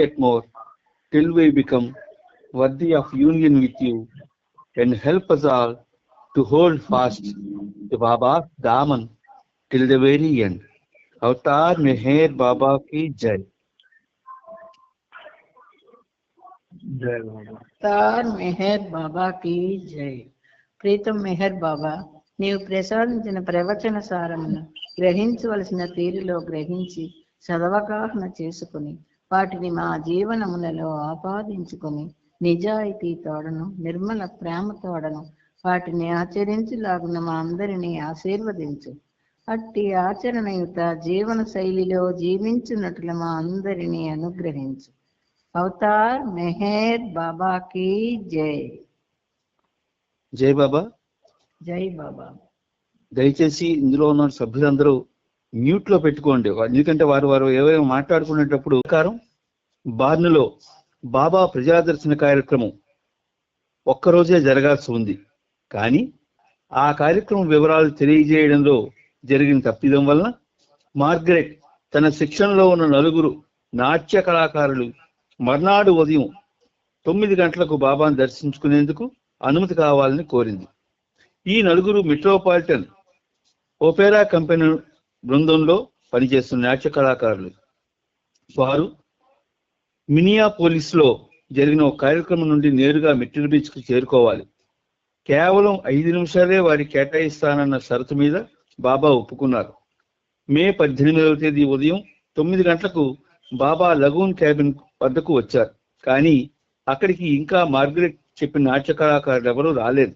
yet more till we become worthy of union with you and help us all to hold fast to Baba's Daman till the very end. Avatar Meher Baba ki Jai. జై బాబా తార్ మెహర్ బాబా key జై ప్రీతం మెహర్ బాబా నీవు ప్రసాదించిన ప్రవచన సారమును గ్రహించవలసిన తీరులో గ్రహించి సదవగాహన చేసుకుని వాటిని మా జీవనములలో ఆపాదించుకొని నిజాయితీ తోడను నిర్మల ప్రేమ తోడను వాటిని ఆచరించులాగున మా అందరినీ ఆశీర్వదించు. అట్టి ఆచరణయుత జీవన శైలిలో జీవించున్నట్లు మా అందరినీ అనుగ్రహించు. అవతార్ మెహర్ బాబా కీ జై. జై బాబా. జై బాబా. దయచేసి ఇందులో ఉన్న సభ్యులందరూ మ్యూట్లో పెట్టుకోండి. ఎందుకంటే వారు వారు ఎవరైనా మాట్లాడుకునేటప్పుడు కారం బార్నులో బాబా ప్రజాదర్శన కార్యక్రమం ఒక్కరోజే జరగాల్సి ఉంది. కానీ ఆ కార్యక్రమం వివరాలు తెలియజేయడంలో జరిగిన తప్పిదం వలన మార్గరెట్ తన శిక్షణలో ఉన్న నలుగురు నాట్య కళాకారులు మర్నాడు ఉదయం తొమ్మిది గంటలకు బాబాను దర్శించుకునేందుకు అనుమతి కావాలని కోరింది. ఈ నలుగురు మెట్రోపాలిటన్ ఓపెరా కంపెనీ బృందంలో పనిచేస్తున్న నాట్య కళాకారులు. వారు మినియా పోలీస్లో జరిగిన ఒక కార్యక్రమం నుండి నేరుగా మిట్టిల్ బీచ్కు చేరుకోవాలి. కేవలం ఐదు నిమిషాలే వారి కేటాయిస్తానన్న షరతు మీద బాబా ఒప్పుకున్నారు. మే పద్దెనిమిదవ తేదీ ఉదయం తొమ్మిది గంటలకు బాబా లగూన్ క్యాబిన్ వద్దకు వచ్చారు. కానీ అక్కడికి ఇంకా మార్గరెట్ చెప్పిన నాట్య కళాకారులు ఎవరూ రాలేదు.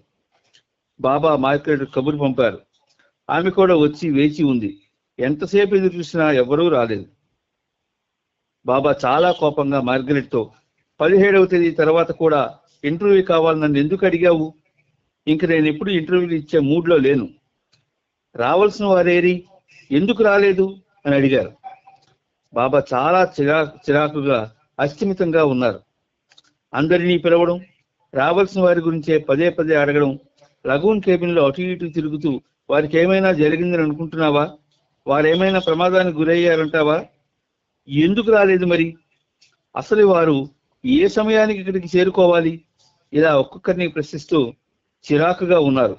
బాబా మార్గరెట్ కబురు పంపారు. ఆమె కూడా వచ్చి వేచి ఉంది. ఎంతసేపు ఎదురు చూసినా ఎవరూ రాలేదు. బాబా చాలా కోపంగా మార్గరెట్తో పదిహేడవ తేదీ తర్వాత కూడా ఇంటర్వ్యూ కావాలి నన్ను ఎందుకు అడిగావు? ఇంక నేను ఎప్పుడు ఇంటర్వ్యూలు ఇచ్చే మూడ్లో లేను. రావాల్సిన వారేరి ఎందుకు రాలేదు? అని అడిగారు. బాబా చాలా చిరా చిరాకుగా అస్థిమితంగా ఉన్నారు. అందరినీ పిలవడం రావాల్సిన వారి గురించే పదే పదే అడగడం లగూన్ కేబిన్లో అటు ఇటు తిరుగుతూ వారికి ఏమైనా జరిగిందని అనుకుంటున్నావా? వారు ఏమైనా ప్రమాదానికి గురయ్యారంటావా? ఎందుకు రాలేదు మరి? అసలు వారు ఏ సమయానికి ఇక్కడికి చేరుకోవాలి? ఇలా ఒక్కొక్కరిని ప్రశ్నిస్తూ చిరాకుగా ఉన్నారు.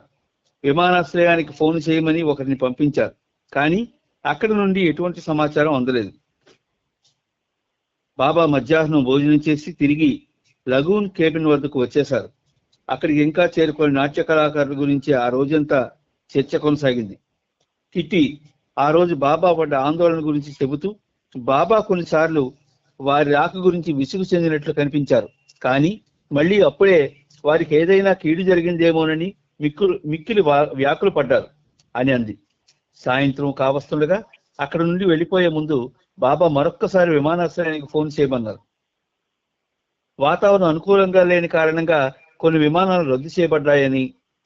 విమానాశ్రయానికి ఫోన్ చేయమని ఒకరిని పంపించారు. కానీ అక్కడి నుండి ఎటువంటి సమాచారం అందలేదు. బాబా మధ్యాహ్నం భోజనం చేసి తిరిగి లగూన్ కేబిన్ వద్దకు వచ్చేశారు. అక్కడికి ఇంకా చేరుకొని నాట్య కళాకారుల గురించి ఆ రోజంతా చర్చ కొనసాగింది. కిట్టి ఆ రోజు బాబా పడ్డ ఆందోళన గురించి చెబుతూ బాబా కొన్నిసార్లు వారి రాక గురించి విసుగు చెందినట్లు కనిపించారు. కానీ మళ్ళీ అప్పుడే వారికి ఏదైనా కీడు జరిగిందేమోనని మిక్కులు మిక్కిలి వ్యాకులు పడ్డారు అని అంది. సాయంత్రం కావస్తుండగా అక్కడ నుండి వెళ్ళిపోయే ముందు బాబా మరొక్కసారి విమానాశ్రయానికి ఫోన్ చేయమన్నారు. వాతావరణం అనుకూలంగా లేని కారణంగా కొన్ని విమానాలు రద్దు చేయబడ్డాయని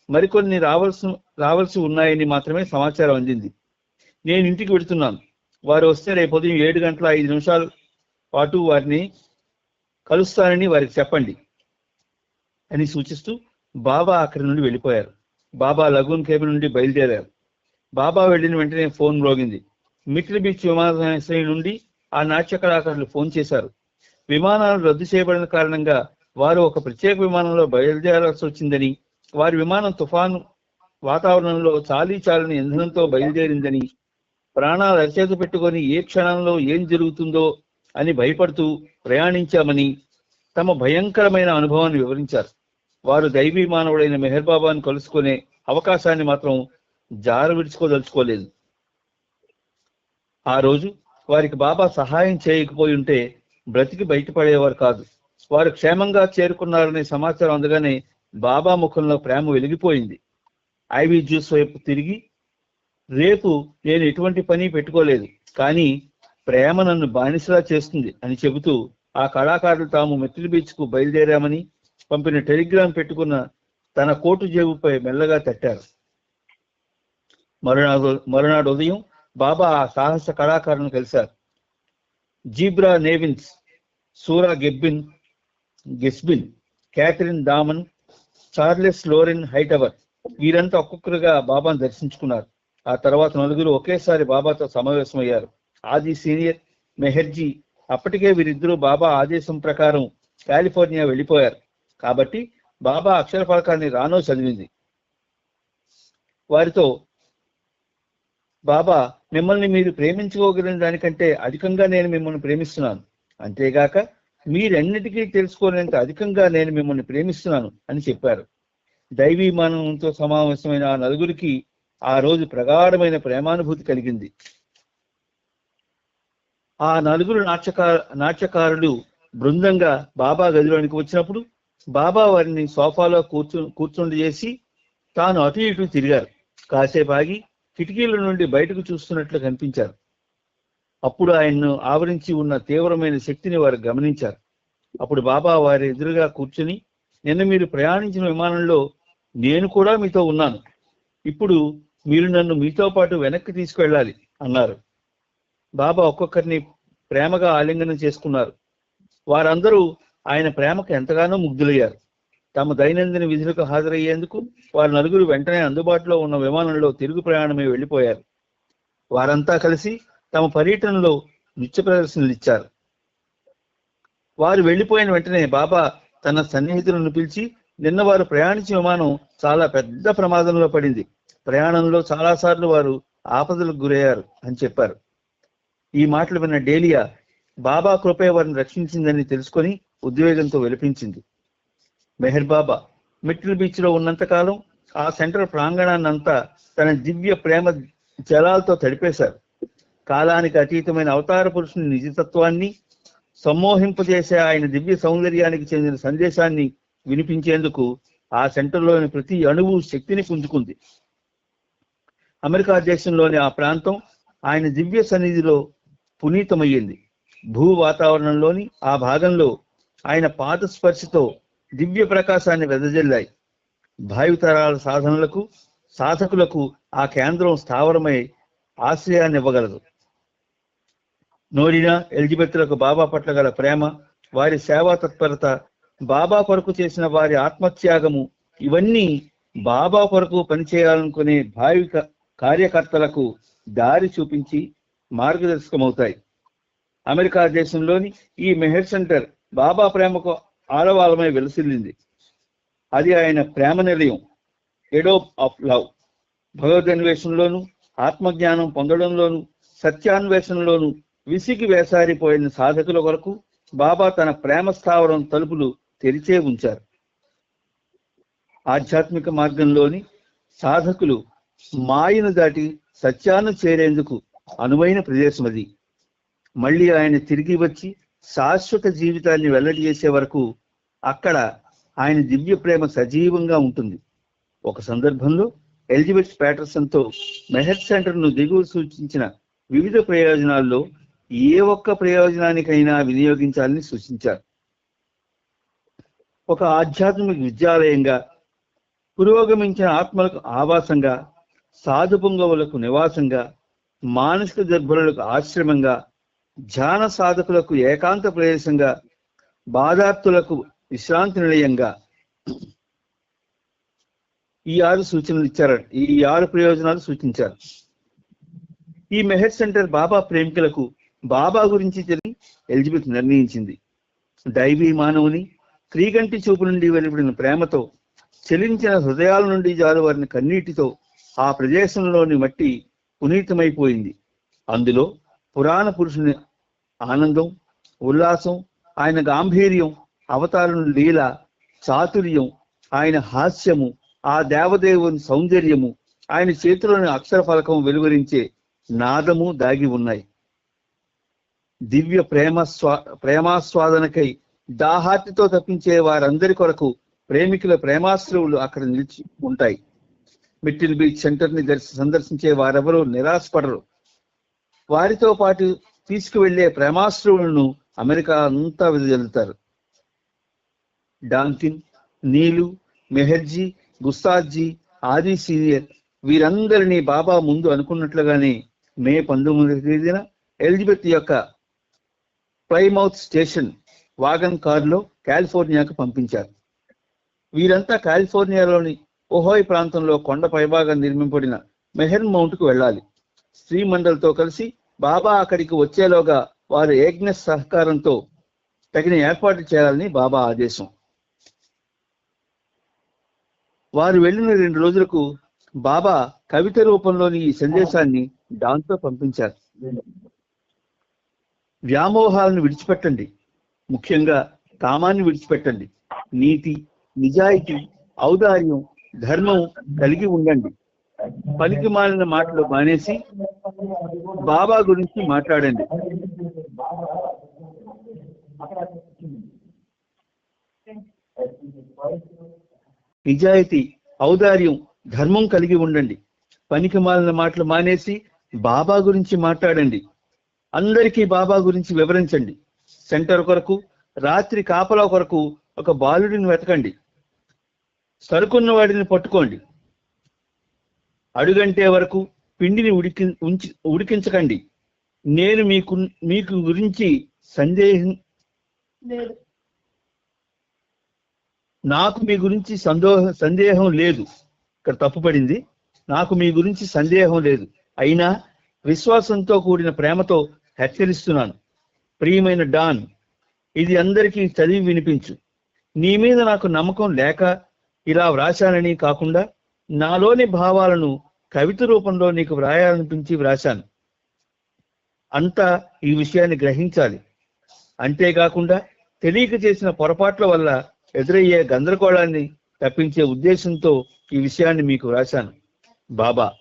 మరికొన్ని రావాల్సి రావాల్సి ఉన్నాయని మాత్రమే సమాచారం అందింది. నేను ఇంటికి వెళుతున్నాను. వారు వస్తే రేపు ఉదయం ఏడు గంటల ఐదు నిమిషాల పాటు వారిని కలుస్తానని వారికి చెప్పండి అని సూచిస్తూ బాబా అక్కడి నుండి వెళ్ళిపోయారు. బాబా లగూన్ కేబిన్ నుండి బయలుదేరారు. బాబా వెళ్ళిన వెంటనే ఫోన్ మ్రోగింది. మిట్ల్ బీచ్ విమానాశ్రయం నుండి ఆ నాట్య కళాకారులు ఫోన్ చేశారు. విమానాలు రద్దు చేయబడిన కారణంగా వారు ఒక ప్రత్యేక విమానంలో బయలుదేరాల్సి వచ్చిందని వారి విమానం తుఫాను వాతావరణంలో చాలీ చాలని ఇంధనంతో బయలుదేరిందని ప్రాణాలు అరిచేత పెట్టుకొని ఏ క్షణంలో ఏం జరుగుతుందో అని భయపడుతూ ప్రయాణించామని తమ భయంకరమైన అనుభవాన్ని వివరించారు. వారు దైవీ మానవుడైన మెహర్ బాబాను కలుసుకునే అవకాశాన్ని మాత్రం జార విడుచుకోదలుచుకోలేదు. ఆ రోజు వారికి బాబా సహాయం చేయకపోయి ఉంటే బ్రతికి బయటపడేవారు కాదు. వారు క్షేమంగా చేరుకున్నారనే సమాచారం అందగానే బాబా ముఖంలో ప్రేమ వెలిగిపోయింది. ఐవీ జ్యూస్ వైపు తిరిగి రేపు నేను ఎటువంటి పని పెట్టుకోలేదు కానీ ప్రేమ నన్ను బానిసలా చేస్తుంది అని చెబుతూ ఆ కళాకారులు తాము మెట్టిల్ బీచ్కు బయలుదేరామని పంపిన టెలిగ్రామ్ పెట్టుకున్న తన కోటు జేబుపై మెల్లగా తట్టారు. మరునాడు మరునాడు ఉదయం బాబా ఆ సాహస కళాకారులను కలిశారు. జీబ్రా నేవిన్స్ సూరా గెబ్బిన్ గెస్బిన్ Catherine Damon Charles Loren Hightower వీరంతా ఒక్కొక్కరుగా బాబాను దర్శించుకున్నారు. ఆ తర్వాత నలుగురు ఒకేసారి బాబాతో సమావేశమయ్యారు. ఆది సీనియర్ మెహర్జీ అప్పటికే వీరిద్దరూ బాబా ఆదేశం ప్రకారం కాలిఫోర్నియా వెళ్ళిపోయారు. కాబట్టి బాబా అక్షర ఫలకాన్ని రానో చదివింది. వారితో బాబా మిమ్మల్ని మీరు ప్రేమించుకోగలిగిన దానికంటే అధికంగా నేను మిమ్మల్ని ప్రేమిస్తున్నాను. అంతేగాక మీరెన్నిటికీ తెలుసుకోలేంత అధికంగా నేను మిమ్మల్ని ప్రేమిస్తున్నాను అని చెప్పారు. దైవీ మానవంతో సమావేశమైన ఆ నలుగురికి ఆ రోజు ప్రగాఢమైన ప్రేమానుభూతి కలిగింది. ఆ నలుగురు నాట్యకార నాట్యకారులు బృందంగా బాబా గదిలోనికి వచ్చినప్పుడు బాబా వారిని సోఫాలో కూర్చు కూర్చుండి చేసి తాను అటు ఇటు తిరిగారు. కాసేపు ఆగి కిటికీల నుండి బయటకు చూస్తున్నట్లు కనిపించారు. అప్పుడు ఆయన్ను ఆవరించి ఉన్న తీవ్రమైన శక్తిని వారు గమనించారు. అప్పుడు బాబా వారి ఎదురుగా కూర్చుని నిన్న మీరు ప్రయాణించిన విమానంలో నేను కూడా మీతో ఉన్నాను. ఇప్పుడు మీరు నన్ను మీతో పాటు వెనక్కి తీసుకువెళ్ళాలి అన్నారు. బాబా ఒక్కొక్కరిని ప్రేమగా ఆలింగనం చేసుకున్నారు. వారందరూ ఆయన ప్రేమకు ఎంతగానో ముగ్ధులయ్యారు. తమ దైనందిన విధులకు హాజరయ్యేందుకు వారు నలుగురు వెంటనే అందుబాటులో ఉన్న విమానంలో తిరుగు ప్రయాణమే వెళ్ళిపోయారు. వారంతా కలిసి తమ పర్యటనలో నృత్య ప్రదర్శనలు ఇచ్చారు. వారు వెళ్ళిపోయిన వెంటనే బాబా తన సన్నిహితులను పిలిచి నిన్న వారు ప్రయాణించిన విమానం చాలా పెద్ద ప్రమాదంలో పడింది. ప్రయాణంలో చాలాసార్లు వారు ఆపదలకు గురయ్యారు అని చెప్పారు. ఈ మాటలు విన్న డేలియా బాబా కృపే వారిని రక్షించిందని తెలుసుకొని ఉద్వేగంతో విలపించింది. మెహర్ బాబా మిట్టిల్ బీచ్లో ఉన్నంతకాలం ఆ సెంటర్ ప్రాంగణాన్నంతా తన దివ్య ప్రేమ జలాలతో తడిపేశారు. కాలానికి అతీతమైన అవతార పురుషుని నిజతత్వాన్ని సమ్మోహింపజేసే ఆయన దివ్య సౌందర్యానికి చెందిన సందేశాన్ని వినిపించేందుకు ఆ సెంటర్లోని ప్రతి అణువు శక్తిని పుంజుకుంది. అమెరికా దేశంలోని ఆ ప్రాంతం ఆయన దివ్య సన్నిధిలో పునీతమయ్యింది. భూ వాతావరణంలోని ఆ భాగంలో ఆయన పాద స్పర్శతో దివ్య ప్రకాశాన్ని వెదజల్లాయి. భావితరాల సాధనలకు సాధకులకు ఆ కేంద్రం స్థావరమై ఆశ్రయాన్ని ఇవ్వగలదు నోరినా ఎలిజబెత్లకు బాబా పట్ల గల ప్రేమ వారి సేవా తత్పరత బాబా కొరకు చేసిన వారి ఆత్మత్యాగము ఇవన్నీ బాబా కొరకు పనిచేయాలనుకునే భావిక కార్యకర్తలకు దారి చూపించి మార్గదర్శకమవుతాయి. అమెరికా దేశంలోని ఈ మెహర్ సెంటర్ బాబా ప్రేమకు ఆడవాళ్ళమై వెలసిల్లింది. అది ఆయన ప్రేమ నిలయం ఎడో ఆఫ్ లవ్. భగవదన్వేషణలోను ఆత్మజ్ఞానం పొందడంలోను సత్యాన్వేషణలోను విసిగి వేసారిపోయిన సాధకుల కొరకు బాబా తన ప్రేమ స్థావరం తలుపులు తెరిచే ఉంచారు. ఆధ్యాత్మిక మార్గంలోని సాధకులు మాయను దాటి సత్యాన్ని చేరేందుకు అనువైన ప్రదేశం అది. మళ్ళీ ఆయన తిరిగి వచ్చి శాశ్వత జీవితాన్ని వెల్లడి చేసే వరకు అక్కడ ఆయన దివ్య ప్రేమ సజీవంగా ఉంటుంది. ఒక సందర్భంలో ఎలిజబెత్ ప్యాటర్సన్తో మెహర్ సెంటర్ను దిగువ సూచించిన వివిధ ప్రయోజనాల్లో ఏ ఒక్క ప్రయోజనానికైనా వినియోగించాలని సూచించారు. ఒక ఆధ్యాత్మిక విద్యాలయంగా పురోగమించిన ఆత్మలకు ఆవాసంగా సాధు నివాసంగా మానసిక దర్భులకు ఆశ్రమంగా ధ్యాన సాధకులకు ఏకాంత ప్రదేశంగా బాధార్తులకు విశ్రాంతి నిలయంగా ఈ ఆరు సూచనలు ఇచ్చారు ఈ ఆరు ప్రయోజనాలు సూచించారు. ఈ మెహర్ సెంటర్ బాబా ప్రేమికులకు బాబా గురించి తెలిసి ఎలిజబెత్ నిర్ణయించింది. దైవీ మానవుని క్రీగంటి చూపు నుండి వెలువడిన ప్రేమతో చెలించిన హృదయాల నుండి జారువారిన కన్నీటితో ఆ ప్రదేశంలోని మట్టి పునీతమైపోయింది. అందులో పురాణ పురుషుని ఆనందం ఉల్లాసం ఆయన గాంభీర్యం అవతారం లీల చాతుర్యం ఆయన హాస్యము ఆ దేవదేవుని సౌందర్యము ఆయన చేతిలోని అక్షర ఫలకం వెలువరించే నాదము దాగి ఉన్నాయి. దివ్య ప్రేమ స్వా ప్రేమాస్వాదనకై దాహార్తితో తప్పించే వారందరి కొరకు ప్రేమికుల ప్రేమాశ్రవులు అక్కడ నిలిచి ఉంటాయి. మిట్టిల్ బీచ్ సెంటర్ని దర్శ సందర్శించే వారెవరూ నిరాశపడరు. వారితో పాటు తీసుకువెళ్ళే ప్రేమాశ్రువులను అమెరికా అంతా వెదజల్లుతారు. డాంకిన్ నీలు మెహర్జీ గుస్తాద్జీ ఆది సీనియర్ వీరందరినీ బాబా ముందు అనుకున్నట్లుగానే మే పంతొమ్మిది తేదీన ఎలిజబెత్ యొక్క ప్లైమౌత్ స్టేషన్ వాగన్ కారులో కాలిఫోర్నియాకు పంపించారు. వీరంతా కాలిఫోర్నియాలోని ఓహోయ్ ప్రాంతంలో కొండ పైభాగం నిర్మింపబడిన మెహెన్ మౌంట్కు వెళ్ళాలి. శ్రీమండల్తో కలిసి బాబా అక్కడికి వచ్చేలోగా వారి యజ్ఞ సహకారంతో తగిన ఏర్పాటు చేయాలని బాబా ఆదేశం. వారు వెళ్ళిన రెండు రోజులకు బాబా కవిత రూపంలోని ఈ సందేశాన్ని డాన్తో పంపించారు. వ్యామోహాలను విడిచిపెట్టండి. ముఖ్యంగా కామాన్ని విడిచిపెట్టండి. నీతి నిజాయితీ ఔదార్యం ధర్మం కలిగి ఉండండి. పనికి మాలిన మాటలు మానేసి బాబా గురించి మాట్లాడండి. నిజాయితీ ఔదార్యం ధర్మం కలిగి ఉండండి. పనికి మాలిన మాటలు మానేసి బాబా గురించి మాట్లాడండి. అందరికీ బాబా గురించి వివరించండి. సెంటర్ కొరకు రాత్రి కాపలా కొరకు ఒక బాలుడిని వెతకండి. సరుకున్న వాడిని పట్టుకోండి. అడుగంటే వరకు పిండిని ఉడికి ఉంచి ఉడికించకండి. నేను మీకు మీకు గురించి సందేహం నాకు మీ గురించి సందేహ సందేహం లేదు. ఇక్కడ తప్పుపడింది నాకు మీ గురించి సందేహం లేదు. అయినా విశ్వాసంతో కూడిన ప్రేమతో హెచ్చరిస్తున్నాను. ప్రియమైన డాన్ ఇది అందరికీ చదివి వినిపించు. నీ మీద నాకు నమ్మకం లేక ఇలా వ్రాశానని కాకుండా నాలోని భావాలను కవిత రూపంలో నీకు వ్రాయాలనిపించి వ్రాశాను. అంతా ఈ విషయాన్ని గ్రహించాలి. అంతేకాకుండా తెలియక చేసిన పొరపాట్ల వల్ల ఎదురయ్యే గందరగోళాన్ని తప్పించే ఉద్దేశంతో ఈ విషయాన్ని మీకు వ్రాశాను. బాబా.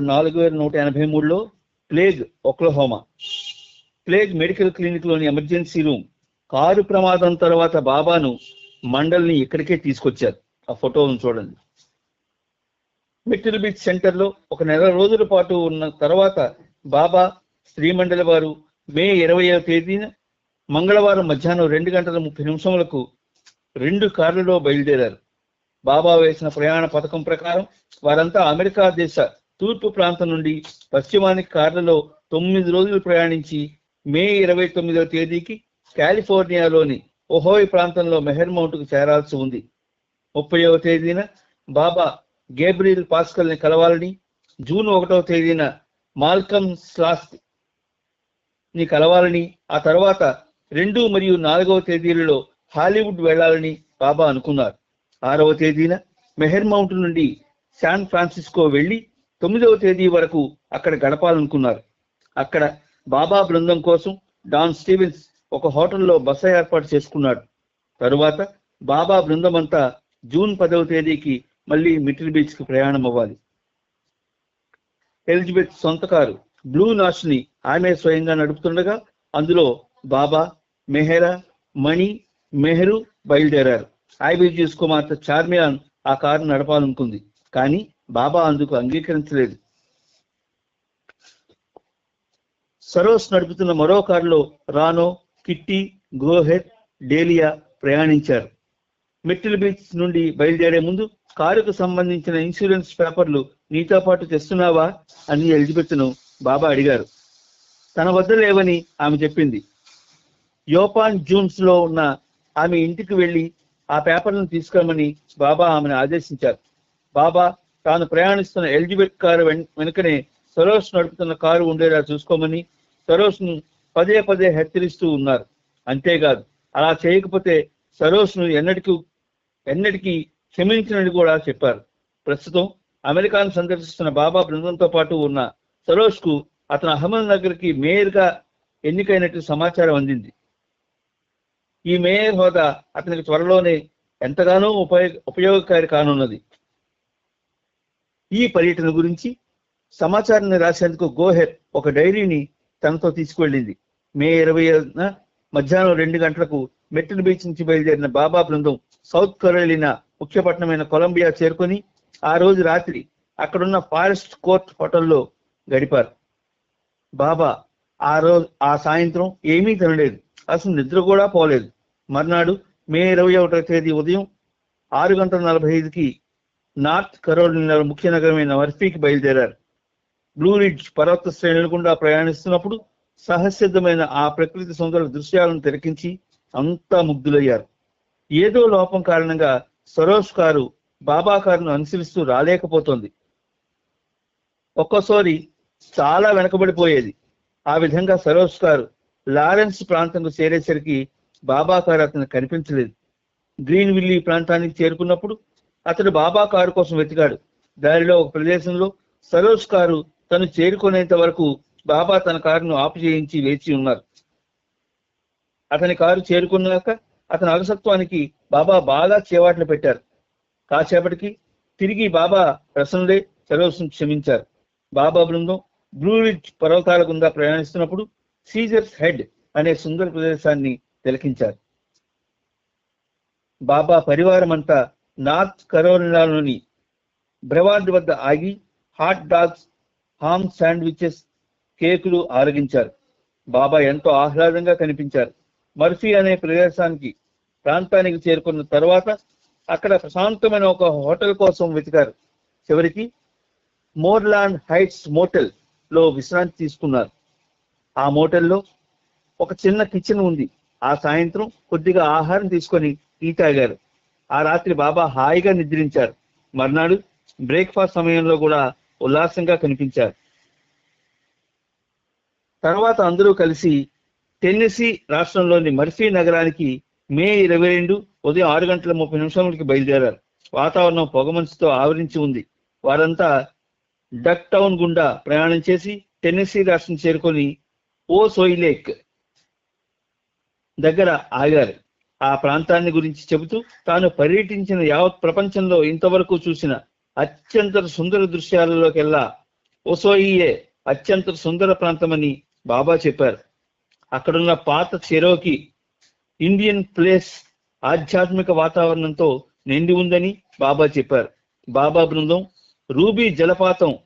నాలుగు వేల నూట ఎనభై మూడులో ప్లేగ్ ఒక్లహోమా. ప్లేగ్ మెడికల్ క్లినిక్లోని ఎమర్జెన్సీ రూమ్. కారు ప్రమాదం తర్వాత బాబాను మండల్ని ఇక్కడికే తీసుకొచ్చారు. ఆ ఫోటోను చూడండి. మిట్టిల్ బీచ్ సెంటర్లో ఒక నెల రోజుల పాటు ఉన్న తర్వాత బాబా శ్రీమండలి వారు మే ఇరవైవ తేదీన మంగళవారం మధ్యాహ్నం రెండు గంటల ముప్పై నిమిషములకు రెండు కార్లలో బయలుదేరారు. బాబా వేసిన ప్రయాణ పథకం ప్రకారం వారంతా అమెరికా దేశ తూర్పు ప్రాంతం నుండి పశ్చిమానికి కార్లలో తొమ్మిది రోజులు ప్రయాణించి మే ఇరవై తొమ్మిదవ తేదీకి కాలిఫోర్నియాలోని ఒహోయ్ ప్రాంతంలో మెహర్ మౌంట్కు చేరాల్సి ఉంది. ముప్పైవ తేదీన బాబా గేబ్రియల్ పాస్కల్ని కలవాలని జూన్ ఒకటవ తేదీన మాల్కమ్ స్లాస్ని కలవాలని ఆ తర్వాత రెండు మరియు నాలుగవ తేదీలలో హాలీవుడ్ వెళ్ళాలని బాబా అనుకున్నారు. ఆరవ తేదీన మెహర్ మౌంట్ నుండి శాన్ ఫ్రాన్సిస్కో వెళ్ళి తొమ్మిదవ తేదీ వరకు అక్కడ గడపాలనుకున్నారు. అక్కడ బాబా బృందం కోసం డాన్ స్టీవెన్స్ ఒక హోటల్లో బస ఏర్పాటు చేసుకున్నాడు. తరువాత బాబా బృందం అంతా జూన్ పదవ తేదీకి మళ్ళీ మిటిల్ బీచ్కి ప్రయాణం అవ్వాలి. ఎలిజబెత్ సొంత కారు బ్లూ నాష్ని ఆమె స్వయంగా నడుపుతుండగా అందులో బాబా మెహరా మణి మెహరు బయలుదేరారు. ఐబీజీస్ కుమార్తె చార్మియాన్ ఆ కారు నడపాలనుకుంది. కానీ బాబా అందుకు అంగీకరించలేదు. సరోస్ నడుపుతున్న మరో కారులో రానో కిట్టి గోహెత్ డేలియా ప్రయాణించారు. మిట్టిల్ బీచ్ నుండి బయలుదేరే ముందు కారుకు సంబంధించిన ఇన్సూరెన్స్ పేపర్లు నీతో పాటు తెస్తున్నావా అని ఎలిజబెత్ను బాబా అడిగారు. తన వద్ద లేవని ఆమె చెప్పింది. యోపాన్ జూన్స్లో ఉన్న ఆమె ఇంటికి వెళ్ళి ఆ పేపర్లను తీసుకురమని బాబా ఆమెను ఆదేశించారు. బాబా తాను ప్రయాణిస్తున్న ఎలిజబెత్ కారు వెన్- వెనుకనే సరోస్ నడుపుతున్న కారు ఉండేలా చూసుకోమని సరోస్ను పదే పదే హెచ్చరిస్తూ ఉన్నారు. అంతేకాదు అలా చేయకపోతే సరోస్ను ఎన్నటికీ ఎన్నటికీ క్షమించినని కూడా చెప్పారు. ప్రస్తుతం అమెరికాను సందర్శిస్తున్న బాబా బృందంతో పాటు ఉన్న సరోజ్కు అతను అహ్మద్ నగర్కి మేయర్గా ఎన్నికైనట్టు సమాచారం అందింది. ఈ మేయర్ హోదా అతనికి త్వరలోనే ఎంతగానో ఉపయోగ ఉపయోగకారి కానున్నది. ఈ పర్యటన గురించి సమాచారాన్ని రాసేందుకు గోహెర్ ఒక డైరీని తనతో తీసుకువెళ్ళింది. మే ఇరవై మధ్యాహ్నం రెండు గంటలకు మెట్రిన్ బీచ్ నుంచి బయలుదేరిన బాబా బృందం సౌత్ కరోలినా ముఖ్య పట్టణమైన కొలంబియా చేరుకొని ఆ రోజు రాత్రి అక్కడున్న ఫారెస్ట్ కోర్ట్ హోటల్లో గడిపారు. బాబా ఆ రోజు ఆ సాయంత్రం ఏమీ తినలేదు. అసలు నిద్ర కూడా పోలేదు. మర్నాడు మే ఇరవై ఒకటో తేదీ ఉదయం ఆరు గంటల నలభై ఐదుకి నార్త్ కరోలినా ముఖ్య నగరమైన వర్ఫీకి బయలుదేరారు. బ్లూ రిడ్జ్ పర్వత శ్రేణుల గుండా ప్రయాణిస్తున్నప్పుడు సహసిద్ధమైన ఆ ప్రకృతి సుందర దృశ్యాలను తెరకించి అంతా ముగ్ధులయ్యారు. ఏదో లోపం కారణంగా సరోజ్ కారు బాబా కారును అనుసరిస్తూ రాలేకపోతోంది. ఒక్కోసారి చాలా వెనకబడిపోయేది. ఆ విధంగా సరోజ్ కారు లారెన్స్ ప్రాంతంకు చేరేసరికి బాబా కారు అతను కనిపించలేదు. గ్రీన్ విల్లీ ప్రాంతానికి చేరుకున్నప్పుడు అతడు బాబా కారు కోసం వెతికాడు. దారిలో ఒక ప్రదేశంలో సరోజ్ కారు తను చేరుకునేంత వరకు బాబా తన కారును ఆపు చేయించి వేచి ఉన్నారు. అతని కారు చేరుకున్నాక అతని అలసత్వానికి బాబా బాగా చేవాట్లు పెట్టారు. కాసేపటికి తిరిగి బాబా ప్రసన్నుడే సరోజ్ను క్షమించారు. బాబా బృందం బ్లూరిడ్జ్ పర్వతాల గుండా ప్రయాణిస్తున్నప్పుడు సీజర్స్ హెడ్ అనే సుందర ప్రదేశాన్ని తిలకించారు. బాబా పరివారం అంతా నార్త్ కరోలినాలోని బ్రెవార్డ్ వద్ద ఆగి హాట్ డాగ్స్ హామ్ శాండ్విచెస్ కేకులు ఆరగించారు. బాబా ఎంతో ఆహ్లాదంగా కనిపించారు. మర్ఫీ అనే ప్రదేశానికి ప్రాంతానికి చేరుకున్న తర్వాత అక్కడ ప్రశాంతమైన ఒక హోటల్ కోసం వెతికారు. చివరికి మోర్లాండ్ హైట్స్ మోటల్లో విశ్రాంతి తీసుకున్నారు. ఆ మోటల్లో ఒక చిన్న కిచెన్ ఉంది. ఆ సాయంత్రం కొద్దిగా ఆహారం తీసుకొని టీ తాగారు. ఆ రాత్రి బాబా హాయిగా నిద్రించారు. మర్నాడు బ్రేక్ఫాస్ట్ సమయంలో కూడా ఉల్లాసంగా కనిపించారు. తర్వాత అందరూ కలిసి టెన్నెసీ రాష్ట్రంలోని మర్ఫీ నగరానికి మే ఇరవై రెండు ఉదయం ఆరు గంటల ముప్పై నిమిషాలకి బయలుదేరారు. వాతావరణం పొగమంచుతో ఆవరించి ఉంది. వారంతా డక్ టౌన్ గుండా ప్రయాణం చేసి టెన్నెసీ రాష్ట్రం చేరుకొని ఓ సోయిలేక్ దగ్గర ఆగారు. ఆ ప్రాంతాన్ని గురించి చెబుతూ తాను పర్యటించిన యావత్ ప్రపంచంలో ఇంతవరకు చూసిన అత్యంత సుందర దృశ్యాలలోకెల్లా ఒసోయియే అత్యంత సుందర ప్రాంతమని బాబా చెప్పారు. అక్కడున్న పాత చెరోకి ఇండియన్ ప్లేస్ ఆధ్యాత్మిక వాతావరణంతో నిండి ఉందని బాబా చెప్పారు. బాబా బృందం రూబీ జలపాతం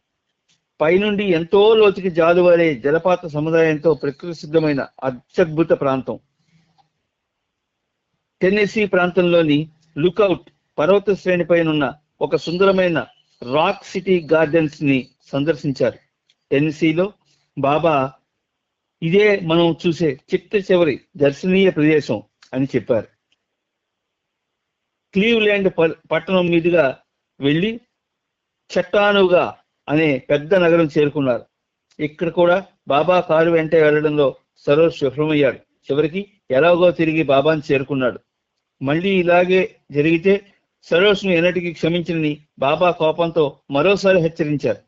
పైనుండి ఎంతో లోతుకి జాలువారే జలపాత సముదాయంతో ప్రకృతి సిద్ధమైన అత్యద్భుత ప్రాంతం. టెన్నెసీ ప్రాంతంలోని లుకౌట్ పర్వత శ్రేణిపైనున్న ఒక సుందరమైన రాక్ సిటీ గార్డెన్స్ని సందర్శించారు. టెన్నెసీలో బాబా ఇదే మనం చూసే చిట్ట చివరి దర్శనీయ ప్రదేశం అని చెప్పారు. క్లీవ్లాండ్ ప- పట్టణం మీదుగా వెళ్ళి చట్టానుగా అనే పెద్ద నగరం చేరుకున్నారు. ఇక్కడ కూడా బాబా కారు వెంట వెళ్ళడంలో సరోజ్ విఫలమయ్యాడు. చివరికి ఎలాగో తిరిగి బాబాని చేరుకున్నాడు. మళ్ళీ ఇలాగే జరిగితే సరోజ్ ఎన్నటికి ఎన్నటికీ క్షమించని బాబా కోపంతో మరోసారి హెచ్చరించారు.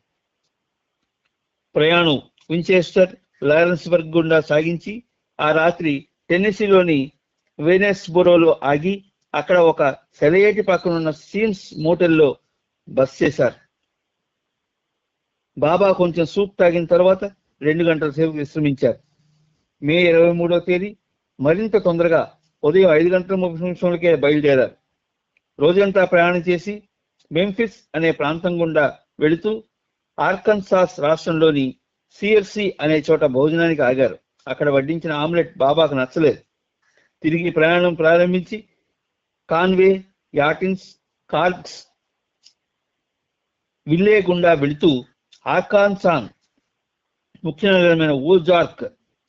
ప్రయాణం వించేస్టర్ లారెన్స్బర్గ్ గుండా సాగించి ఆ రాత్రి టెన్నెసీలోని వెనెస్బోరోలో ఆగి అక్కడ ఒక సెలయేటి పక్కనున్న సీన్స్ మోటల్లో బస్ చేశారు. బాబా కొంచెం సూప్ తాగిన తర్వాత రెండు గంటల సేపు విశ్రమించారు. మే ఇరవై మూడో తేదీ మరింత తొందరగా ఉదయం ఐదు గంటల ముప్పై నిమిషంలోకే బయలుదేరారు. రోజంతా ప్రయాణం చేసి మెంఫిస్ అనే ప్రాంతం గుండా వెళుతూ ఆర్కన్సాస్ రాష్ట్రంలోని సిఎఫ్సి అనే చోట భోజనానికి ఆగారు. అక్కడ వడ్డించిన ఆమ్లెట్ బాబాకు నచ్చలేదు. తిరిగి ప్రయాణం ప్రారంభించి కాన్వే యాటిన్స్ కార్క్స్ విల్లే గుండా వెళుతూ ఆర్కాన్సాన్ ముఖ్య నగరమైన ఓజార్క్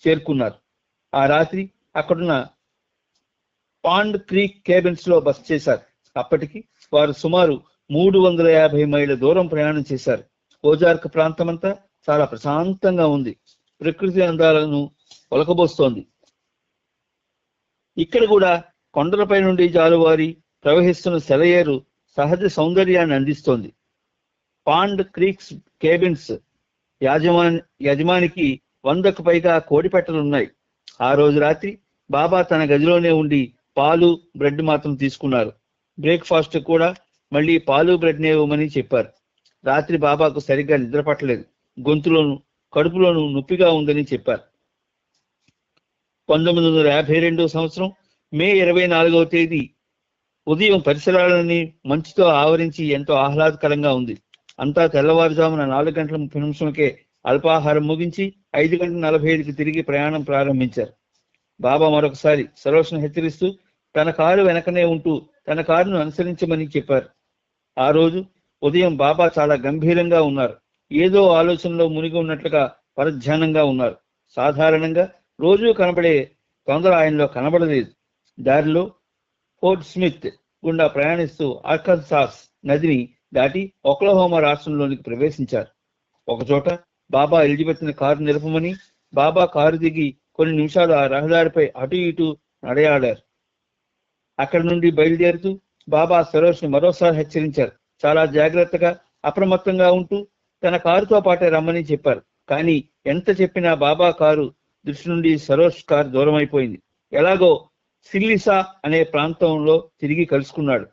చేరుకున్నారు. ఆ రాత్రి అక్కడున్న పాండ్ క్రీక్ కేబిన్స్లో బస చేశారు. అప్పటికి వారు సుమారు మూడు వందల యాభై మైళ్ళ దూరం ప్రయాణం చేశారు. ఓజార్క్ ప్రాంతమంతా చాలా ప్రశాంతంగా ఉంది. ప్రకృతి అందాలను ఒలకబోస్తోంది. ఇక్కడ కూడా కొండలపై నుండి జాలువారి ప్రవహిస్తున్న సెలయేరు సహజ సౌందర్యాన్ని అందిస్తోంది. పాండ్ క్రీక్స్ కేబిన్స్ యాజమాన్ యజమానికి వందకు పైగా కోడిపెట్టలున్నాయి ఉన్నాయి ఆ రోజు రాత్రి బాబా తన గదిలోనే ఉండి పాలు బ్రెడ్ మాత్రం తీసుకున్నారు. బ్రేక్ఫాస్ట్ కూడా మళ్ళీ పాలు బ్రెడ్నే ఇవ్వమని చెప్పారు. రాత్రి బాబాకు సరిగ్గా నిద్రపట్టలేదు గొంతులోను కడుపులోను నొప్పిగా ఉందని చెప్పారు. పంతొమ్మిది వందల యాభై రెండో సంవత్సరం మే ఇరవై నాలుగవ తేదీ ఉదయం పరిసరాలని మంచుతో ఆవరించి ఎంతో ఆహ్లాదకరంగా ఉంది. అంతా తెల్లవారుజామున నాలుగు గంటల ముప్పై నిమిషంకే అల్పాహారం ముగించి ఐదు గంటల నలభై ఐదుకి తిరిగి ప్రయాణం ప్రారంభించారు. బాబా మరొకసారి సరోష్ను హెచ్చరిస్తూ తన కారు వెనకనే ఉంటూ తన కారును అనుసరించమని చెప్పారు. ఆ రోజు ఉదయం బాబా చాలా గంభీరంగా ఉన్నారు. ఏదో ఆలోచనలో మునిగి ఉన్నట్లుగా పరధ్యానంగా ఉన్నారు. సాధారణంగా రోజూ కనబడే తొందర ఆయనలో కనబడలేదు. దారిలో ఫోర్ట్ స్మిత్ గుండా ప్రయాణిస్తూ ఆర్కన్సాస్ నదిని దాటి ఒక్లహోమా రాష్ట్రంలోనికి ప్రవేశించారు. ఒకచోట బాబా ఎలిజబెత్ని కారు నిలపమని బాబా కారు దిగి కొన్ని నిమిషాలు ఆ రహదారిపై అటు ఇటు నడయాడారు. అక్కడ నుండి బయలుదేరుతూ బాబా సరోజ్ని మరోసారి హెచ్చరించారు. చాలా జాగ్రత్తగా అప్రమత్తంగా ఉంటూ తన కారుతో పాటే రమ్మని చెప్పారు. కానీ ఎంత చెప్పినా బాబా కారు దృష్టి నుండి సరోజ్ కారు దూరం అయిపోయింది ఎలాగో సిల్లిసా అనే ప్రాంతంలో తిరిగి కలుసుకున్నాడు.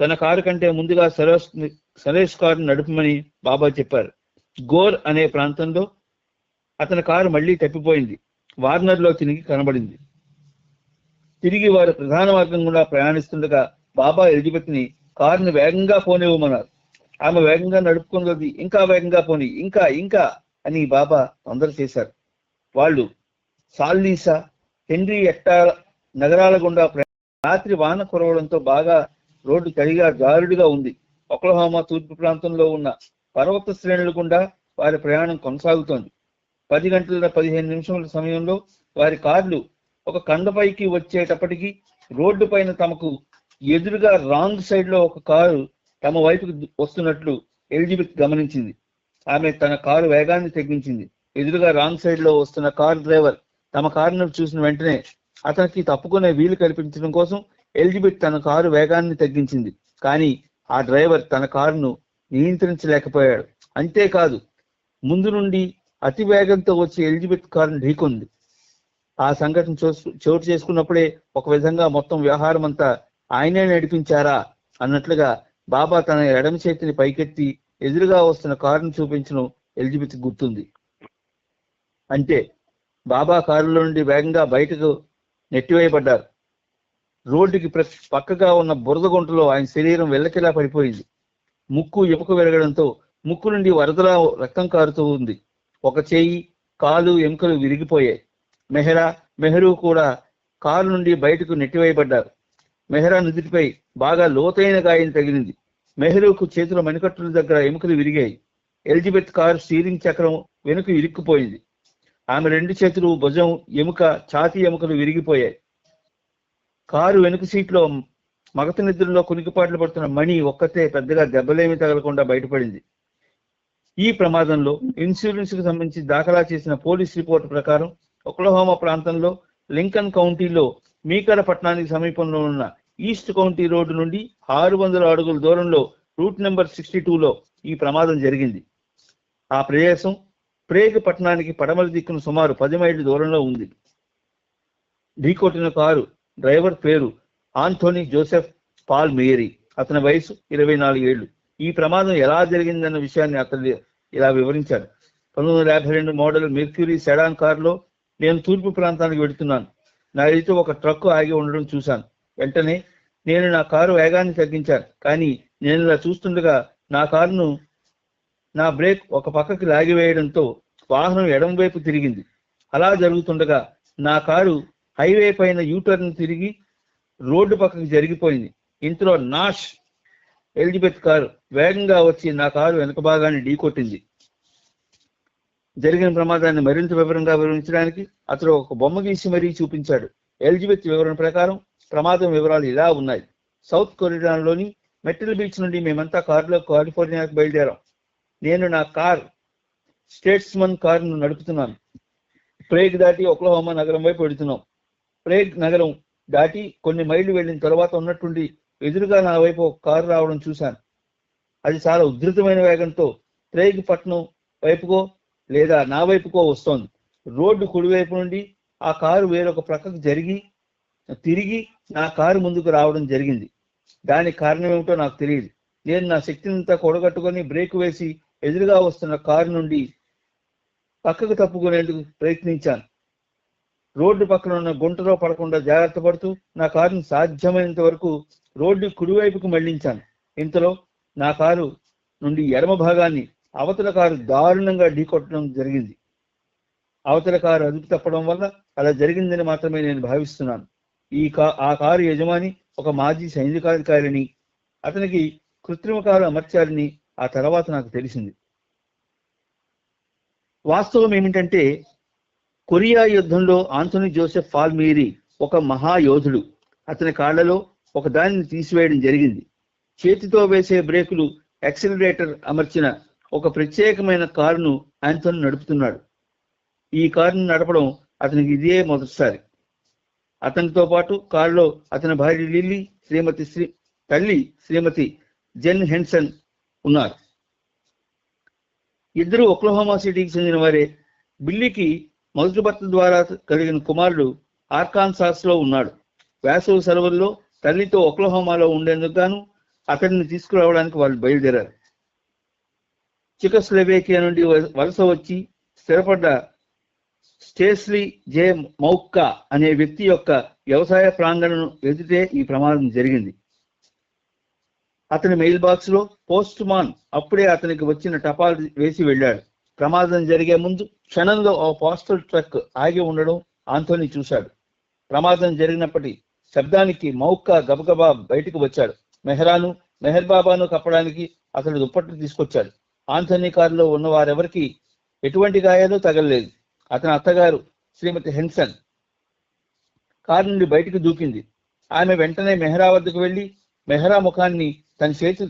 తన కారు కంటే ముందుగా సరోజ్ సరేష్ కారు నడుపమని బాబా చెప్పారు. గోర్ అనే ప్రాంతంలో అతని కారు మళ్ళీ తప్పిపోయింది. వార్నర్లో తిరిగి కనబడింది. తిరిగి వారు ప్రధాన మార్గం గుండా ప్రయాణిస్తుండగా బాబా ఎలిజబెత్ని కారుని వేగంగా పోనివ్వమన్నారు. ఆమె వేగంగా నడుపుకున్నది ఇంకా వేగంగా పోని ఇంకా ఇంకా అని బాబా తొందర చేశారు. వాళ్ళు సాల్లీసా హెన్రీ ఎట్టా నగరాల గుండా రాత్రి వాన కురవడంతో బాగా రోడ్డు తడిగా జారుడుగా ఉంది. ఒక్లహోమా తూర్పు ప్రాంతంలో ఉన్న పర్వత శ్రేణుల గుండా వారి ప్రయాణం కొనసాగుతోంది. పది గంటల పదిహేను నిమిషముల సమయంలో వారి కార్లు ఒక కండపైకి వచ్చేటప్పటికి రోడ్డు పైన తమకు ఎదురుగా రాంగ్ సైడ్లో ఒక కారు తమ వైపుకు వస్తున్నట్లు ఎలిజబెత్ గమనించింది. ఆమె తన కారు వేగాన్ని తగ్గించింది. ఎదురుగా రాంగ్ సైడ్లో వస్తున్న కారు డ్రైవర్ తమ కారును చూసిన వెంటనే అతనికి తప్పుకునే వీలు కల్పించడం కోసం ఎలిజబెత్ తన కారు వేగాన్ని తగ్గించింది. కానీ ఆ డ్రైవర్ తన కారును నియంత్రించలేకపోయాడు. అంతేకాదు ముందు నుండి అతి వేగంతో వచ్చి ఎలిజబెత్ కారును ఢీకొంది. ఆ సంఘటన చోటు చోటు చేసుకున్నప్పుడే ఒక విధంగా మొత్తం వ్యవహారం అంతా ఆయనే నడిపించారా అన్నట్లుగా బాబా తన ఎడమ చేతిని పైకెత్తి ఎదురుగా వస్తున్న కారును చూపించడం ఎలిజబెత్ గుర్తుంది. అంటే బాబా కారులో నుండి వేగంగా బయటకు నెట్టివేయబడ్డారు. రోడ్డుకి ప్ర- పక్కగా ఉన్న బురద గుంటలో ఆయన శరీరం వెల్లకిలా పడిపోయింది. ముక్కు ఎముక వెరగడంతో ముక్కు నుండి వరదలా రక్తం కారుతూ ఉంది. ఒక చేయి కాలు ఎముకలు విరిగిపోయాయి. మెహరా మెహరు కూడా కారు నుండి బయటకు నెట్టివేయబడ్డారు. మెహరా నుదుటిపై బాగా లోతైన గాయం తగిలింది. మెహరూకు చేతుల మణికట్టుల దగ్గర ఎముకలు విరిగాయి. ఎలిజబెత్ కారు స్టీరింగ్ చక్రం వెనుక ఇరుక్కుపోయింది. ఆమె రెండు చేతులు భుజం ఎముక ఛాతీ ఎముకలు విరిగిపోయాయి. కారు వెనుక సీట్లో మగత నిద్రలో కునికిపాట్లు పడుతున్న మణి ఒక్కతే పెద్దగా దెబ్బలేమి తగలకుండా బయటపడింది. ఈ ప్రమాదంలో ఇన్సూరెన్స్కు సంబంధించి దాఖలా చేసిన పోలీస్ రిపోర్ట్ ప్రకారం ఒక్లహోమా ప్రాంతంలో లింకన్ కౌంటీలో మీకర పట్టణానికి సమీపంలో ఉన్న ఈస్ట్ కౌంటీ రోడ్డు నుండి ఆరు వందల అడుగుల దూరంలో రూట్ నెంబర్ సిక్స్టీ టూలో ఈ ప్రమాదం జరిగింది. ఆ ప్రదేశం ప్రేగ్ పట్టణానికి పడమల దిక్కున సుమారు పది మైళ్ళ దూరంలో ఉంది. ఢీకొట్టిన కారు డ్రైవర్ పేరు ఆంథోనీ జోసెఫ్ పాల్ మేరీ అతని వయసు ఇరవై నాలుగు ఏళ్ళు ఈ ప్రమాదం ఎలా జరిగిందన్న విషయాన్ని అతను ఇలా వివరించాడు. పంతొమ్మిది వందల యాభై రెండు మోడల్ మెర్క్యూరీ సెడాన్ కారులో నేను తూర్పు ప్రాంతానికి వెళుతున్నాను. నా ఎదుట ఒక ట్రక్ ఆగి ఉండడం చూశాను. వెంటనే నేను నా కారు వేగాన్ని తగ్గించాను. కానీ నేను ఇలా చూస్తుండగా నా కారును నా బ్రేక్ ఒక పక్కకి లాగివేయడంతో వాహనం ఎడం వైపు తిరిగింది. అలా జరుగుతుండగా నా కారు హైవే పైన యూటర్న్ తిరిగి రోడ్డు పక్కకి జరిగిపోయింది. ఇంతలో నాష్ ఎలిజబెత్ కారు వేగంగా వచ్చి నా కారు వెనుక భాగాన్ని ఢీకొట్టింది. జరిగిన ప్రమాదాన్ని మరింత వివరంగా వివరించడానికి అతడు ఒక బొమ్మ గీసి మరీ చూపించాడు. ఎలిజబెత్ వివరణ ప్రకారం ప్రమాదం వివరాలు ఇలా ఉన్నాయి. సౌత్ కొరియాలోని మెట్రిల్ బీచ్ నుండి మేమంతా కారులో కాలిఫోర్నియాకు బయలుదేరాం. నేను నా కార్ స్టేట్స్మన్ కారును నడుపుతున్నాను. ప్రేగ్ దాటి ఒక్లహోమా నగరం వైపు వెళుతున్నాం ప్రేగ్ నగరం దాటి కొన్ని మైళ్ళు వెళ్ళిన తర్వాత ఉన్నట్టుండి ఎదురుగా నా వైపు ఒక కారు రావడం చూశాను. అది చాలా ఉధృతమైన వేగంతో ప్రేగ్ పట్టణం వైపుకో లేదా నా వైపుకో వస్తోంది. రోడ్డు కుడివైపు నుండి ఆ కారు వేరొక ప్రక్కకు జరిగి తిరిగి నా కారు ముందుకు రావడం జరిగింది. దానికి కారణం ఏమిటో నాకు తెలియదు. నేను నా శక్తినంతా కూడగట్టుకొని బ్రేక్ వేసి ఎదురుగా వస్తున్న కారు నుండి పక్కకు తప్పుకునేందుకు ప్రయత్నించాను. రోడ్డు పక్కన ఉన్న గుంటలో పడకుండా జాగ్రత్త పడుతూ నా కారును సాధ్యమైనంత వరకు రోడ్డు కుడివైపుకు మళ్ళించాను. ఇంతలో నా కారు నుండి ఎడమ భాగాన్ని అవతల కారు దారుణంగా ఢీకొట్టడం జరిగింది. అవతల కారు అదుపు తప్పడం వల్ల అలా జరిగిందని మాత్రమే నేను భావిస్తున్నాను. ఈ కా ఆ కారు యజమాని ఒక మాజీ సైనికాధికారిని అతనికి కృత్రిమ కారు అమర్చారని ఆ తర్వాత నాకు తెలిసింది. వాస్తవం ఏమిటంటే కొరియా యుద్ధంలో ఆంథోనీ జోసెఫ్ ఫాల్మీరి ఒక మహాయోధుడు. అతని కాళ్ళలో ఒక దానిని తీసివేయడం జరిగింది. చేతితో వేసే బ్రేకులు యాక్సిలరేటర్ అమర్చిన ఒక ప్రత్యేకమైన కారును ఆంథోనీ నడుపుతున్నాడు. ఈ కారును నడపడం అతనికి ఇదే మొదటిసారి. అతనితో పాటు కారులో అతని భార్య లిల్లీ శ్రీమతి శ్రీ తల్లి శ్రీమతి జెన్ హెన్సన్ ఉన్నారు. ఇద్దరు ఒక్లహోమా సిటీకి చెందిన వారే. బిల్లీకి మొదటి భర్త ద్వారా కలిగిన కుమారుడు ఆర్కాన్సాస్లో ఉన్నాడు. వేసవి సెలవుల్లో తల్లితో ఒక్లహోమాలో ఉండేందుకు గాను అతడిని తీసుకురావడానికి వాళ్ళు బయలుదేరారు. చికస్లెవేకియా నుండి వ- వలస వచ్చి స్థిరపడ్డ స్టేస్లీ జే మౌక్కా అనే వ్యక్తి యొక్క వ్యవసాయ ప్రాంగణను ఎదుటే ఈ ప్రమాదం జరిగింది. అతని మెయిల్ బాక్స్లో పోస్ట్ మాన్ అప్పుడే అతనికి వచ్చిన టపాల్ వేసి వెళ్ళాడు. ప్రమాదం జరిగే ముందు క్షణంలో ఆ పోస్టల్ ట్రక్ ఆగి ఉండడం ఆంథోనీ చూశాడు. ప్రమాదం జరిగినప్పటి శబ్దానికి మౌక్క గబగబా బయటకు వచ్చాడు. మెహరాను మెహర్ బాబాను కప్పడానికి అతడు దుప్పట్లు తీసుకొచ్చాడు. ఆంథనీ కారులో ఉన్న వారెవరికి ఎటువంటి గాయాలు తగలలేదు. అతని అత్తగారు శ్రీమతి హెన్సన్ కారు నుండి బయటకు దూకింది. ఆమె వెంటనే మెహరా వద్దకు వెళ్ళి మెహరా ముఖాన్ని తన చేతి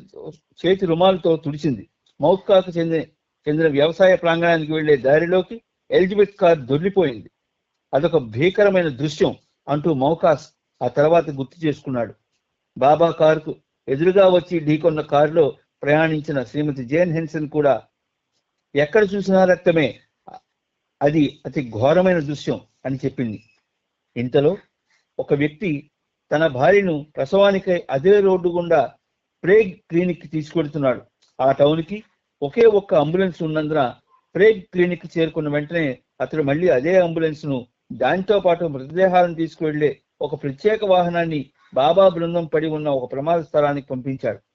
చేతి రుమాలతో తుడిచింది. మౌక్కాకు చెందిన చెందిన వ్యవసాయ ప్రాంగణానికి వెళ్ళే దారిలోకి ఎలిజబెత్ కార్ దొర్లిపోయింది అదొక భీకరమైన దృశ్యం అంటూ మౌకాస్ ఆ తర్వాత గుర్తు చేసుకున్నాడు. బాబా కారుకు ఎదురుగా వచ్చి ఢీకొన్న కారులో ప్రయాణించిన శ్రీమతి జేన్ హెన్సన్ కూడా ఎక్కడ చూసినా రక్తమే. అది అతి ఘోరమైన దృశ్యం అని చెప్పింది. ఇంతలో ఒక వ్యక్తి తన భార్యను ప్రసవానికై అదే రోడ్డు గుండా ప్రేగ్ క్లినిక్కి తీసుకెడుతున్నాడు ఆ టౌన్కి ఒకే ఒక్క అంబులెన్స్ ఉన్నందున ప్రేగ్ క్లినిక్ చేరుకున్న వెంటనే అతడు మళ్ళీ అదే అంబులెన్స్ను దానితో పాటు మృతదేహాలను తీసుకువెళ్ళే ఒక ప్రత్యేక వాహనాన్ని బాబా బృందం పడి ఉన్న ఒక ప్రమాద స్థలానికి పంపించాడు.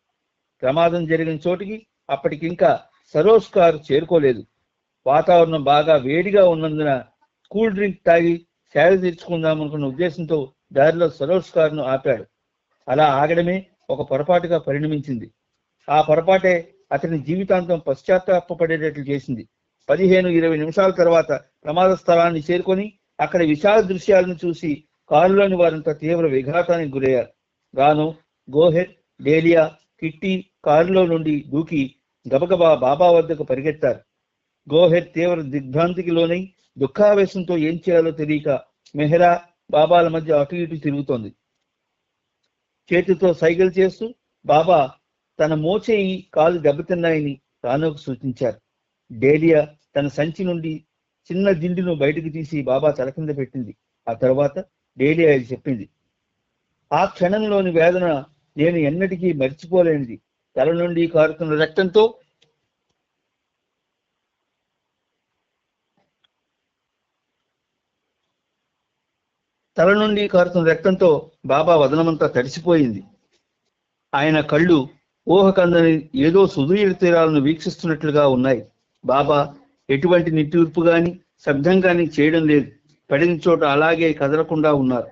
ప్రమాదం జరిగిన చోటికి అప్పటికింకా సరోజ్ కారు చేరుకోలేదు. వాతావరణం బాగా వేడిగా ఉన్నందున కూల్ డ్రింక్ తాగి సేద తీర్చుకుందాం అనుకున్న ఉద్దేశంతో దారిలో సరోజ్ కారును ఆపాడు. అలా ఆగడమే ఒక పొరపాటుగా పరిణమించింది. ఆ పొరపాటే అతని జీవితాంతం పశ్చాత్తాపడేటట్లు చేసింది. పదిహేను ఇరవై నిమిషాల తర్వాత ప్రమాద స్థలాన్ని చేరుకొని అక్కడ విశాల దృశ్యాలను చూసి కారులోని వారంతా తీవ్ర విఘాతానికి గురయ్యారు. రాను గోహెడ్ డేలియా కిట్టి కారులో నుండి దూకి గబగబా బాబా వద్దకు పరిగెత్తారు. గోహెడ్ తీవ్ర దిగ్భ్రాంతికి లోనై దుఃఖావేశంతో ఏం చేయాలో తెలియక మెహరా బాబాల మధ్య అటు ఇటు తిరుగుతోంది. చేతితో సైకిల్ చేస్తూ బాబా తన మోచేయి కాలు దెబ్బతిన్నాయని తానుకు సూచించారు. డేలియా తన సంచి నుండి చిన్న దిండును బయటకు తీసి బాబా తల కింద పెట్టింది. ఆ తర్వాత డేలియా చెప్పింది. ఆ క్షణంలోని వేదన నేను ఎన్నటికీ మర్చిపోలేనిది. తల నుండి కారుతున్న రక్తంతో తల నుండి కారుతున్న రక్తంతో బాబా వదనమంతా తడిసిపోయింది. ఆయన కళ్ళు ఊహకందని ఏదో సుదూర తీరాలను వీక్షిస్తున్నట్లుగా ఉన్నాయి. బాబా ఎటువంటి నిట్టూర్పు గాని శబ్దం గాని చేయడం లేదు. పడిన చోట అలాగే కదలకుండా ఉన్నారు.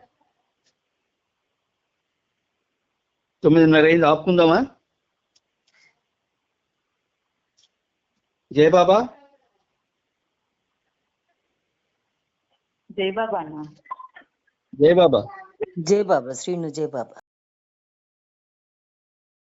తొమ్మిదిన్నర అయింది ఆపుకుందామా జయ బాబా జై బాబా అన్న జయ బాబా జై బాబా శ్రీను జై బాబా